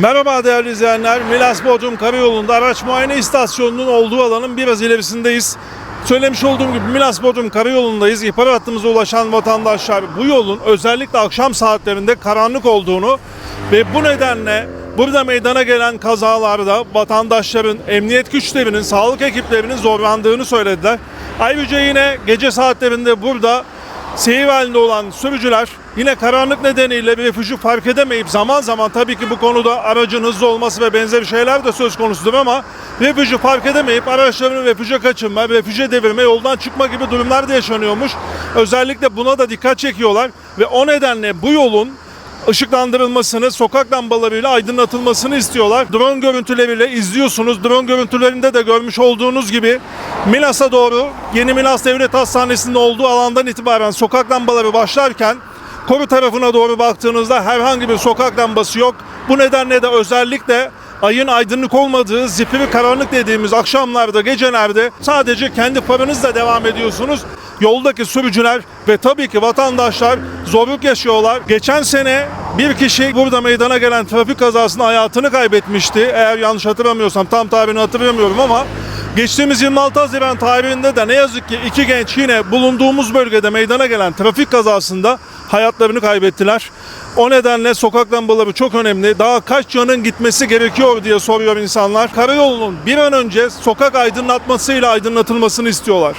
Merhaba değerli izleyenler. Milas Bodrum Karayolu'nda araç muayene istasyonunun olduğu alanın biraz ilerisindeyiz. Söylemiş olduğum gibi Milas Bodrum Karayolu'ndayız. İhbar hattımıza ulaşan vatandaşlar bu yolun özellikle akşam saatlerinde karanlık olduğunu ve bu nedenle burada meydana gelen kazalarda vatandaşların, emniyet güçlerinin, sağlık ekiplerinin zorlandığını söylediler. Ayrıca yine gece saatlerinde burada seyir halinde olan sürücüler yine karanlık nedeniyle bir refüjü fark edemeyip zaman zaman tabii ki bu konuda aracın hızlı olması ve benzeri şeyler de söz konusudur ama refüjü fark edemeyip araçlarını refüje kaçırma, refüje devirme, yoldan çıkma gibi durumlar da yaşanıyormuş. Özellikle buna da dikkat çekiyorlar ve o nedenle bu yolun ışıklandırılmasını, sokak lambalarıyla aydınlatılmasını istiyorlar. Drone görüntüleriyle izliyorsunuz. Drone görüntülerinde de görmüş olduğunuz gibi Milas'a doğru Yeni Milas Devlet Hastanesi'nin olduğu alandan itibaren sokak lambaları başlarken koru tarafına doğru baktığınızda herhangi bir sokak lambası yok. Bu nedenle de özellikle ayın aydınlık olmadığı zifiri karanlık dediğimiz akşamlarda, gecelerde sadece kendi farınızla devam ediyorsunuz. Yoldaki sürücüler ve tabii ki vatandaşlar zorluk yaşıyorlar. Geçen sene bir kişi burada meydana gelen trafik kazasında hayatını kaybetmişti. Eğer yanlış hatırlamıyorsam tam tarihini hatırlamıyorum ama geçtiğimiz 26 Haziran tarihinde de ne yazık ki iki genç yine bulunduğumuz bölgede meydana gelen trafik kazasında hayatlarını kaybettiler. O nedenle sokak lambaları çok önemli. Daha kaç canın gitmesi gerekiyor diye soruyor insanlar. Karayolunun bir an önce sokak aydınlatmasıyla aydınlatılmasını istiyorlar.